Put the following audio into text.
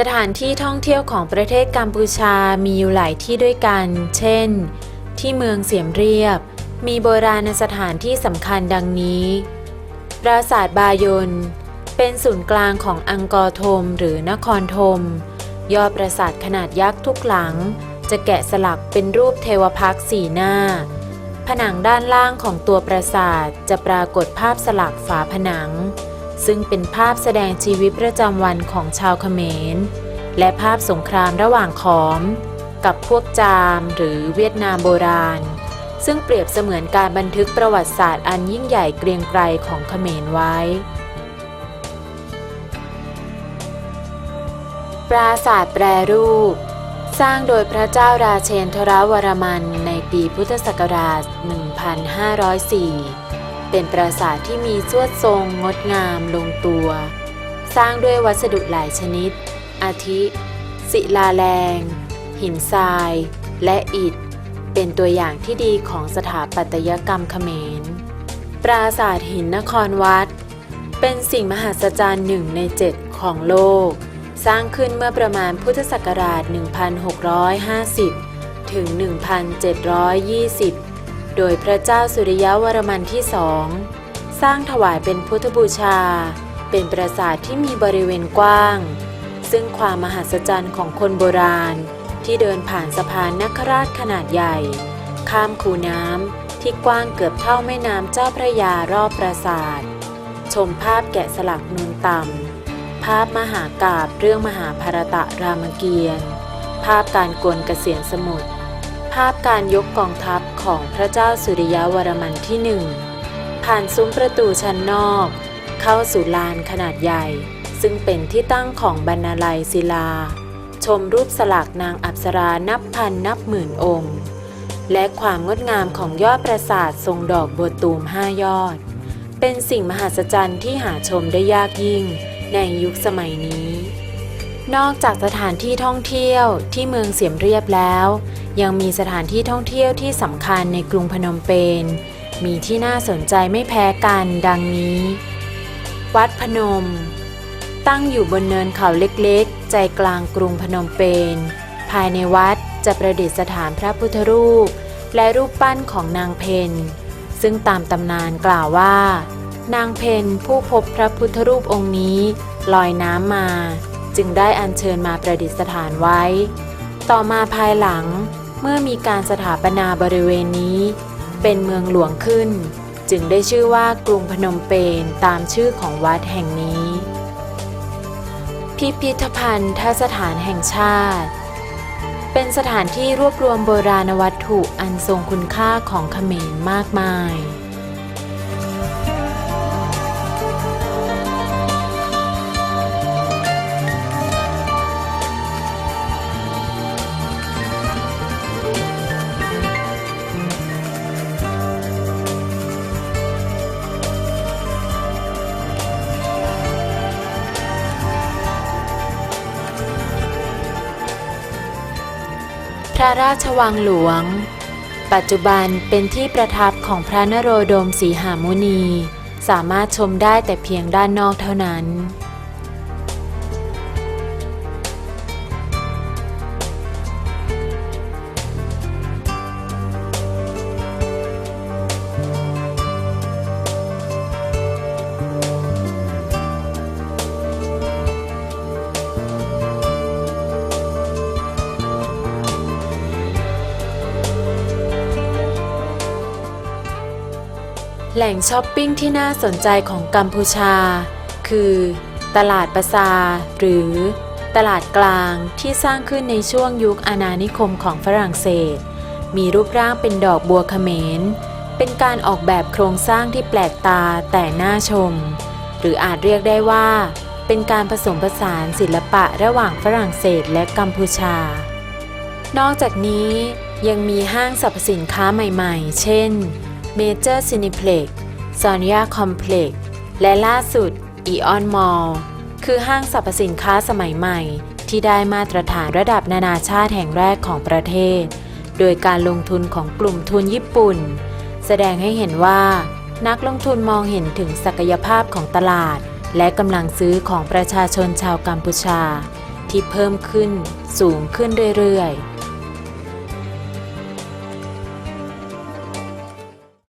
สถานที่ท่องเที่ยวของประเทศกัมพูชามีอยู่หลายที่ด้วยกัน เช่น ที่เมืองเสียมเรียบ มีโบราณสถานที่สำคัญดังนี้ ปราสาทบายน เป็นศูนย์กลางของอังกอร์ธมหรือนครธม ยอดปราสาทขนาดยักษ์ทุกหลัง จะแกะสลักเป็นรูปเทวพักสีหน้า ผนังด้านล่างของตัวปราสาทจะปรากฏภาพสลักฝาผนัง ซึ่งเป็นภาพแสดงชีวิตประจำวันของชาวเขมร และภาพสงครามระหว่างขอม กับพวกจามหรือเวียดนามโบราณ ซึ่งเปรียบเสมือนการบันทึกประวัติศาสตร์อันยิ่งใหญ่เกรียงไกรของเขมรไว้ ปราสาทแปรรูป สร้างโดยพระเจ้าราเชนทรวรมันในปีพุทธศักราช 1504 เป็นปราสาทที่มีสวดทรงงดงามลงตัว สร้างด้วยวัสดุหลายชนิด อาทิ ศิลาแรง หินทราย และอิฐ เป็นตัวอย่างที่ดีของสถาปัตยกรรมเขมร ปราสาทหินนครวัด เป็นสิ่งมหัศจรรย์หนึ่งในเจ็ดของโลก สร้างขึ้นเมื่อประมาณพุทธศักราช 1650 ถึง 1720 โดยพระเจ้าสุริยวรมันที่สองสร้างถวายเป็นพุทธบูชา เป็นปราสาทที่มีบริเวณกว้าง ซึ่งความมหัศจรรย์ของคนโบราณ ที่เดินผ่านสะพานนักราชขนาดใหญ่ ข้ามคูน้ำที่กว้างเกือบเท่าแม่น้ำเจ้าพระยารอบปราสาท ชมภาพแกะสลักนูนต่ำ ภาพมหากาบเรื่องมหาภารตะรามเกียรติ์ภาพการกวนเกษียณสมุทรภาพการยกกองทัพ ของพระเจ้าสุริยวรมันที่หนึ่งผ่านซุ้มประตูชั้นนอก เข้าสู่ลานขนาดใหญ่ ซึ่งเป็นที่ตั้งของบรรณาลัยศิลา ชมรูปสลักนางอัปสรานับพันนับหมื่นองค์ และความงดงามของยอดปราสาททรงดอกบัวตูมห้ายอด เป็นสิ่งมหัศจรรย์ที่หาชมได้ยากยิ่งในยุคสมัยนี้ นอกจากสถานที่ท่องเที่ยวที่เมืองเสียมเรียบแล้ว ยังมีสถานที่ท่องเที่ยวที่สำคัญในกรุงพนมเปญมีที่น่าสนใจไม่แพ้กันดังนี้ วัดพนม ตั้งอยู่บนเนินเขาเล็กๆ ใจกลางกรุงพนมเปญภายในวัดจะประดิษฐานพระพุทธรูป และรูปปั้นของนางเพนซึ่งตามตำนานกล่าวว่า นางเพนผู้พบพระพุทธรูปองค์นี้ ลอยน้ำมา จึงได้อัญเชิญมาประดิษฐานไว้ ต่อมาภายหลังเมื่อมีการสถาปนาบริเวณนี้ เป็นเมืองหลวงขึ้น จึงได้ชื่อว่ากรุงพนมเปญตามชื่อของวัดแห่งนี้ พิพิธภัณฑ์ทสถานแห่งชาติ เป็นสถานที่รวบรวมโบราณวัตถุอันทรงคุณค่าของเขมรมากมาย ระราชวังหลวง ปัจจุบันเป็นที่ประทับของพระนโรดมสีหามุนี สามารถชมได้แต่เพียงด้านนอกเท่านั้น แหล่งช้อปปิ้งที่น่าสนใจของกัมพูชา คือ ตลาดปะซาหรือตลาดกลางที่สร้างขึ้นในช่วงยุคอาณานิคมของฝรั่งเศส มีรูปร่างเป็นดอกบัวเขมร เป็นการออกแบบโครงสร้างที่แปลกตาแต่น่าชม หรืออาจเรียกได้ว่า เป็นการผสมผสานศิลปะระหว่างฝรั่งเศสและกัมพูชา นอกจากนี้ยังมีห้างสรรพสินค้าใหม่ๆ เช่น Major Cineplex Sonia Complex และล่าสุด Eon Mall คือห้างสรรพสินค้าสมัยใหม่ ที่ได้มาตรฐานระดับนานาชาติแห่งแรกของประเทศ โดยการลงทุนของกลุ่มทุนญี่ปุ่น แสดงให้เห็นว่า นักลงทุนมองเห็นถึงศักยภาพของตลาด และกำลังซื้อของประชาชนชาวกัมพูชา ที่เพิ่มขึ้นสูงขึ้นเรื่อยๆ